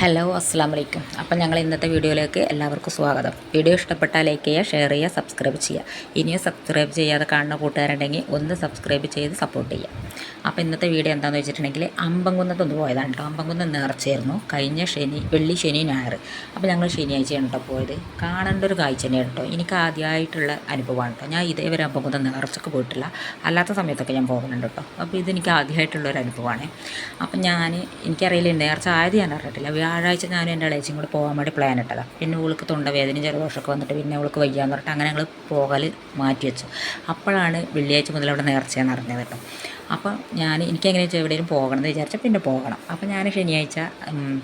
Hello അസ്സാം വലൈക്കും അപ്പം ഞങ്ങൾ ഇന്നത്തെ വീഡിയോയിലേക്ക് എല്ലാവർക്കും സ്വാഗതം. വീഡിയോ ഇഷ്ടപ്പെട്ടാൽ ലൈക്ക് ചെയ്യുക ഷെയർ ചെയ്യുക സബ്സ്ക്രൈബ് ചെയ്യുക. ഇനിയും സബ്സ്ക്രൈബ് ചെയ്യാതെ കാണുന്ന കൂട്ടുകാരുണ്ടെങ്കിൽ ഒന്ന് സബ്സ്ക്രൈബ് ചെയ്ത് സപ്പോർട്ട് ചെയ്യുക. അപ്പോൾ ഇന്നത്തെ വീഡിയോ എന്താണെന്ന് വെച്ചിട്ടുണ്ടെങ്കിൽ അമ്പംകുന്നത്തൊന്ന് പോയതാണ് കേട്ടോ. അമ്പംകുന്നം നേർച്ചയായിരുന്നു. കഴിഞ്ഞ ശനി വെള്ളി ശനി ഞായർ. അപ്പോൾ ഞങ്ങൾ ശനിയാഴ്ചയാണ് കേട്ടോ പോയത്. കാണേണ്ട ഒരു കാഴ്ച തന്നെയാണ് കേട്ടോ. എനിക്ക് ആദ്യമായിട്ടുള്ള അനുഭവമാണ് കേട്ടോ. ഞാൻ ഇതേവരെ അമ്പംകുന്നം നേർച്ചക്ക് പോയിട്ടില്ല. അല്ലാത്ത സമയത്തൊക്കെ ഞാൻ പോകുന്നുണ്ട് കേട്ടോ. അപ്പോൾ ഇതെനിക്ക് ആദ്യമായിട്ടുള്ള ഒരു അനുഭവമാണ്. അപ്പം ഞാൻ എനിക്കറിയില്ല നേർച്ച ആയത് ഞാൻ അറിഞ്ഞിട്ടില്ല. വ്യാഴാഴ്ച ഞാനും എന്റെ ഇളയച്ചും കൂടെ പോകാൻ വേണ്ടി പ്ലാൻ ഇട്ടതാണ് പിന്നെ അവൾക്ക് തൊണ്ടവേദനയും ജലദോഷമൊക്കെ വന്നിട്ട് പിന്നെ ഉൾക്ക് വയ്യാന്ന് പറഞ്ഞിട്ട് അങ്ങനെ ഞങ്ങൾ പോകൽ മാറ്റി വെച്ചു. അപ്പോഴാണ് വെള്ളിയാഴ്ച മുതൽ അവിടെ നേർച്ചയെന്ന് അറിഞ്ഞത് കേട്ടോ. അപ്പോൾ ഞാൻ എനിക്കെങ്ങനെ വെച്ചാൽ എവിടെയെങ്കിലും പോകണം എന്ന് വിചാരിച്ചാൽ പിന്നെ പോകണം. അപ്പോൾ ഞാൻ ശനിയാഴ്ച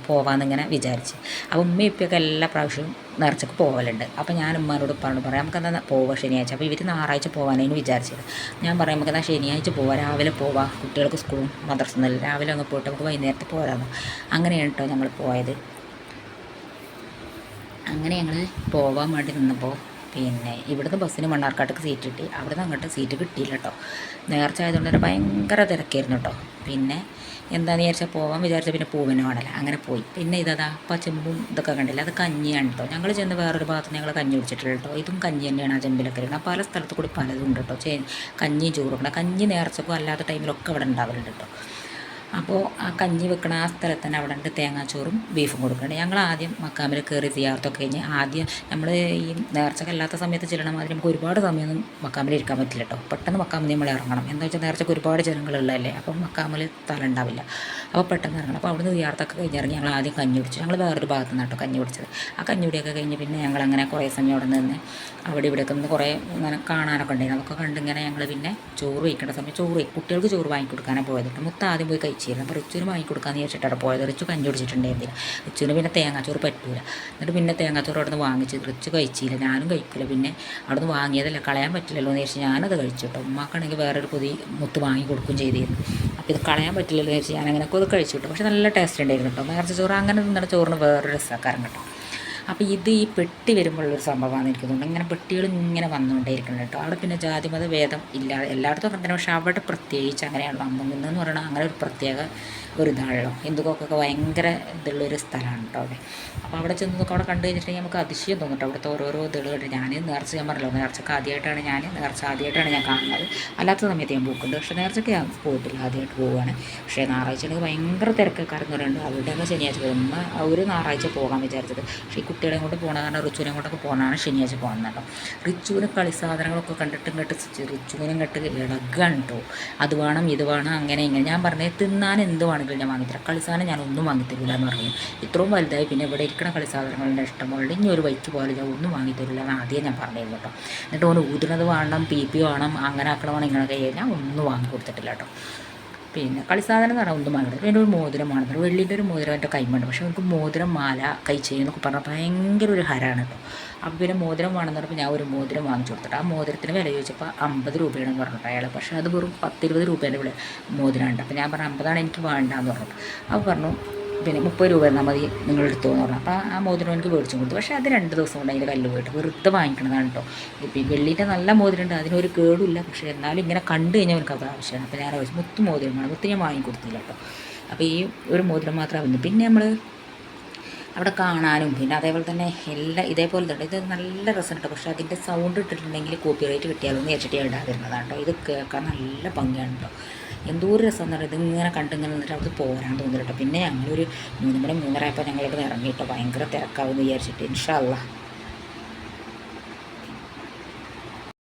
പോവാമെന്നിങ്ങനെ വിചാരിച്ച്. അപ്പോൾ ഉമ്മ ഇപ്പൊക്കെ എല്ലാ പ്രാവശ്യവും നേർച്ചക്ക് പോകലുണ്ട് അപ്പോൾ ഞാൻ ഉമ്മാനോട് പറഞ്ഞു പറയാം നമുക്ക് എന്നാൽ പോവാം ശനിയാഴ്ച. അപ്പോൾ ഇവർ ഞായറാഴ്ച പോകാനായിരുന്നു വിചാരിച്ചത്. ഞാൻ പറയാം നമുക്ക് എന്നാൽ ശനിയാഴ്ച പോവാം രാവിലെ പോവാം കുട്ടികൾക്ക് സ്കൂളും മദ്രസൊന്നുമില്ല രാവിലെ അങ്ങ് പോയിട്ട് നമുക്ക് വൈകുന്നേരത്തെ പോരാന്ന്. അങ്ങനെയാണ് കേട്ടോ ഞങ്ങൾ പോയത്. അങ്ങനെ ഞങ്ങൾ പോകാൻ വേണ്ടി നിന്നപ്പോൾ പിന്നെ ഇവിടുന്ന് ബസ്സിന് മണ്ണാർക്കാട്ടേക്ക് സീറ്റ് കിട്ടി. അവിടുന്ന് അങ്ങോട്ട് സീറ്റ് കിട്ടിയില്ല കേട്ടോ നേർച്ച ആയതുകൊണ്ട് തന്നെ ഭയങ്കര തിരക്കായിരുന്നു കേട്ടോ പിന്നെ എന്താണെന്ന് വിചാരിച്ചാൽ പോകാൻ വിചാരിച്ചാൽ പിന്നെ പൂവിന് വേണമല്ല അങ്ങനെ പോയി. പിന്നെ ഇതാ പച്ചമ്പും ചെമ്പും ഇതൊക്കെ കണ്ടില്ല? അത് കഞ്ഞിയാണ് കേട്ടോ ഞങ്ങൾ ചെന്ന് വേറൊരു ഭാഗത്ത് ഞങ്ങൾ കഞ്ഞി കുടിച്ചിട്ടുള്ള കേട്ടോ ഇതും കഞ്ഞി തന്നെയാണ് ആ ചെമ്പിലൊക്കെ ഇരുന്നത് പല സ്ഥലത്ത് കൂടി പലതും ഉണ്ട് കേട്ടോ ചേ കഞ്ഞിയും ചോറും. കഞ്ഞി നേർച്ചക്കും അല്ലാത്ത ടൈമിലൊക്കെ ഇവിടെ ഉണ്ടാവലുണ്ട് കേട്ടോ അപ്പോൾ ആ കഞ്ഞി വെക്കണ ആ സ്ഥലത്ത് തന്നെ അവിടെ ഉണ്ട് തേങ്ങാച്ചോറും ബീഫും കൊടുക്കുന്നുണ്ട് ഞങ്ങൾ ആദ്യം മക്കാമിൽ കയറി സിയാർത്തൊക്കെ കഴിഞ്ഞ് ആദ്യം നമ്മൾ ഈ നേർച്ചക്കല്ലാത്ത സമയത്ത് ചെല്ലണ മാതിരി നമുക്ക് ഒരുപാട് സമയമൊന്നും മക്കാമിൽ ഇരിക്കാൻ പറ്റില്ല കേട്ടോ. പെട്ടെന്ന് മക്കാമിൽ നമ്മൾ ഇറങ്ങണം. എന്താ വെച്ചാൽ നേർച്ചക്ക് ഒരുപാട് ജനങ്ങളുള്ളതല്ലേ? അപ്പം മക്കാമിൽ തല ഉണ്ടാവില്ല. അപ്പോൾ പെട്ടെന്ന് ഇറങ്ങണം. അപ്പോൾ അവിടുന്ന് സിയാർത്തൊക്കെ കഴിഞ്ഞിറങ്ങി ഞങ്ങൾ ആദ്യം കഞ്ഞി കുടിച്ചു. ഞങ്ങൾ വേറൊരു ഭാഗത്ത് നിന്ന് കേട്ടോ കഞ്ഞി കുടിച്ചത്. ആ കഞ്ഞി കുടിയൊക്കെ കഴിഞ്ഞ് പിന്നെ ഞങ്ങൾ അങ്ങനെ കുറേ സമയം അവിടെ നിന്ന് അവിടെ ഇവിടെയൊക്കെ നിന്ന് കുറേ ഇങ്ങനെ കാണാനൊക്കെ ഉണ്ടായിരുന്നു. അതൊക്കെ കണ്ടിങ്ങനെ ഞങ്ങൾ പിന്നെ ചോറ് വയ്ക്കേണ്ട സമയം ചോറ് കുട്ടികൾക്ക് ചോറ് വാങ്ങിക്കൊടുക്കാനാണ് പോയത് മൊത്തം ആദ്യം പോയി കഴിച്ചിരുന്നു അപ്പോൾ റിച്ചുവിന് വാങ്ങിക്കൊടുക്കാമെന്ന് വിചാരിച്ചിട്ടാണ് പോയത്. റിച്ചു കഞ്ഞി കുടിച്ചിട്ടുണ്ടായിരുന്നില്ല. റിച്ചുവിന് പിന്നെ തേങ്ങാച്ചോറ് പറ്റൂല. എന്നിട്ട് പിന്നെ തേങ്ങാച്ചോറ് അവിടെ നിന്ന് വാങ്ങിച്ച് റിച്ചു കഴിച്ചില്ല. ഞാനും കഴിക്കില്ല പിന്നെ അവിടെ നിന്ന് വാങ്ങിയതല്ല കളയാൻ പറ്റില്ലല്ലോ എന്ന് വിചാരിച്ച് ഞാനത് കഴിച്ചു കേട്ടോ. ഉമ്മാക്കാണെങ്കിൽ വേറൊരു പുതിയ മുത്ത് വാങ്ങി കൊടുക്കുകയും ചെയ്തിരുന്നു. അപ്പോൾ ഇത് കളയാൻ പറ്റില്ലല്ലോ എന്ന് ഞാൻ അങ്ങനെ അത് കഴിച്ചു കേട്ടോ. പക്ഷേ നല്ല ടേസ്റ്റ് ഉണ്ടായിരുന്നു കേട്ടോ. നേർച്ച ചോറ് അങ്ങനെ തിന്നുന്ന ചോറിന് വേറൊരു രസക്കാരൻ കേട്ടോ. അപ്പോൾ ഇത് ഈ പെട്ടി വരുമ്പോഴുള്ളൊരു സംഭവമാണ് എനിക്ക് തോന്നുന്നത്. ഇങ്ങനെ പെട്ടികൾ ഇങ്ങനെ വന്നുകൊണ്ടേയിരിക്കണം കേട്ടോ. അവിടെ പിന്നെ ജാതിമത ഭേദം ഇല്ല എല്ലായിടത്തും അങ്ങനെ പക്ഷേ അവിടെ പ്രത്യേകിച്ച് അങ്ങനെയാണല്ലോ. അമ്പകുന്ന് എന്ന് പറയുന്നത് അങ്ങനെ ഒരു പ്രത്യേക ഒരു ഇതാണല്ലോ. ഹിന്ദുക്കൾക്കൊക്കെ ഭയങ്കര ഇതുള്ളൊരു സ്ഥലമാണ് കേട്ടോ അവിടെ. അപ്പോൾ അവിടെ ചെന്ന് നോക്കുക അവിടെ കണ്ടു കഴിഞ്ഞിട്ടുണ്ടെങ്കിൽ നമുക്ക് അതിശയം തോന്നും കേട്ടോ. അവിടുത്തെ ഓരോരോ ഇതുകൾ കേട്ടോ ഞാൻ നേർച്ച ഞാൻ പറഞ്ഞല്ലോ. നേർച്ചക്ക് ആദ്യമായിട്ടാണ് ഞാൻ നേർച്ച ആദ്യമായിട്ടാണ് ഞാൻ കാണുന്നത്. അല്ലാത്ത സമയത്ത് ഞാൻ പോക്കുണ്ട്. പക്ഷേ നേർച്ചയ്ക്ക് ഞാൻ പോയിട്ടില്ല. ആദ്യമായിട്ട് പോവുകയാണ്. പക്ഷേ ഞായറാഴ്ച ഭയങ്കര തിരക്കാരെന്ന് പറയുന്നുണ്ട് അവരുടെ ശനിയാഴ്ച ഒന്ന് ഒരു ഞായറാഴ്ച പോകാൻ വിചാരിച്ചത്. പക്ഷേ കുട്ടികളെ കൊണ്ട് പോകണ കാരണം റിച്ചുവിനെ കൊണ്ടൊക്കെ പോകുന്നതാണ് ശനിയാഴ്ച പോകുന്നത് കേട്ടോ. റിച്ചുവിന് കളി സാധനങ്ങളൊക്കെ കണ്ടിട്ട് കേട്ട് റിച്ചുവിനും കേട്ട് ഇളകാണ് കേട്ടോ. അത് വേണം ഇത് വേണം അങ്ങനെ ഇങ്ങനെ. ഞാൻ പറഞ്ഞത് തിന്നാൻ എന്ത് വേണമെങ്കിലും ഞാൻ വാങ്ങിത്തരാം. കളി സാധനം ഞാൻ ഒന്നും വാങ്ങിത്തരില്ല എന്ന് പറഞ്ഞു. ഇത്രയും വലുതായി പിന്നെ ഇവിടെ ഇരിക്കുന്ന കളി സാധനങ്ങളുടെ ഇഷ്ടമുള്ള ഇനി ഒരു വൈക്ക് പോലെ ഞാൻ ഒന്നും വാങ്ങിത്തരില്ല എന്ന് ആദ്യം ഞാൻ പറഞ്ഞിരുന്നു കേട്ടോ. എന്നിട്ട് ഓന് ഊതുന്നത് വേണം പി പി വേണം അങ്ങനെ ആക്കണമെന്ന് ഇങ്ങനെ കഴിയാൻ ഞാൻ ഒന്നും വാങ്ങി കൊടുത്തിട്ടില്ല കേട്ടോ. പിന്നെ കളിസാധനം എന്ന് പറഞ്ഞാൽ ഒന്നും വാങ്ങില്ല പിന്നെ ഒരു മോതിരം വേണം വെള്ളിന്റെ ഒരു മോതിരം എന്റെ കൈമുണ്ട് പക്ഷേ എനിക്ക് മോതിരം മാല കൈ ചെയ്യുന്നൊക്കെ പറഞ്ഞാൽ ഭയങ്കര ഒരു ഹരാണ് കേട്ടോ. അപ്പോൾ പിന്നെ മോതിരം വേണമെന്ന് പറഞ്ഞപ്പോൾ ഞാൻ ഒരു മോതിരം വാങ്ങിച്ചു കൊടുത്തിട്ട് ആ മോതിരത്തിന് വില ചോദിച്ചപ്പോൾ അമ്പത് രൂപയാണെന്ന് പറഞ്ഞിട്ട് അയാൾ പക്ഷേ അത് വെറും പത്തിരുപത് രൂപേന്റെ വില മോതിരമുണ്ട് അപ്പോൾ ഞാൻ പറഞ്ഞു അമ്പതാണ് എനിക്ക് വേണ്ടാന്ന് പറഞ്ഞു അപ്പോൾ പറഞ്ഞു പിന്നെ മുപ്പത് രൂപ എന്നാൽ മതി നിങ്ങൾ എടുത്തു എന്ന് പറഞ്ഞു. അപ്പോൾ ആ മോതിരം എനിക്ക് മേടിച്ചു കൊടുത്തു. പക്ഷേ അത് രണ്ട് ദിവസം കൊണ്ട് അതിന്റെ കല്ല് പോയിട്ട് വെറുതെ വാങ്ങിക്കണതാണ് കേട്ടോ. ഇപ്പം ഈ വെള്ളിന്റെ നല്ല മോതിരമുണ്ട്. അതിനൊരു കേടുമില്ല. പക്ഷേ എന്നാലും ഇങ്ങനെ കണ്ടു കഴിഞ്ഞാൽ എനിക്ക് അത് ആവശ്യമാണ്. അപ്പോൾ ഞാൻ ആവശ്യം മുത്ത് മോതിരമാണ് മുത്ത് ഞാൻ വാങ്ങിക്കൊടുത്തില്ല കേട്ടോ. അപ്പോൾ ഈ ഒരു മോതിരം മാത്രമേ വന്നു പിന്നെ നമ്മൾ അവിടെ കാണാനും പിന്നെ അതേപോലെ തന്നെ എല്ലാ ഇതേപോലെ തന്നെ ഇത് നല്ല രസമുണ്ട് പക്ഷേ അതിന്റെ സൗണ്ട് ഇട്ടിട്ടുണ്ടെങ്കിൽ കോപ്പി റൈറ്റ് കിട്ടിയാലൊന്നും വെച്ചിട്ട് ഞാൻ ഇടാതിരുന്നതാണ് കേട്ടോ. ഇത് കേൾക്കാൻ നല്ല ഭംഗിയാണ് കേട്ടോ. എന്തോ ഒരു രസം എന്ന് പറയുന്നത് ഇതിങ്ങനെ കണ്ടിങ്ങനെ നിന്നിട്ട് അവിടെ പോരാൻ തോന്നില്ല കേട്ടോ. പിന്നെ ഞങ്ങളൊരു മൂന്ന് മണി മൂന്നര ആയപ്പോൾ ഞങ്ങളിവിടെ ഇറങ്ങി ഭയങ്കര തിരക്കാവുമെന്ന് വിചാരിച്ചിട്ട്. ഇൻഷാല്ല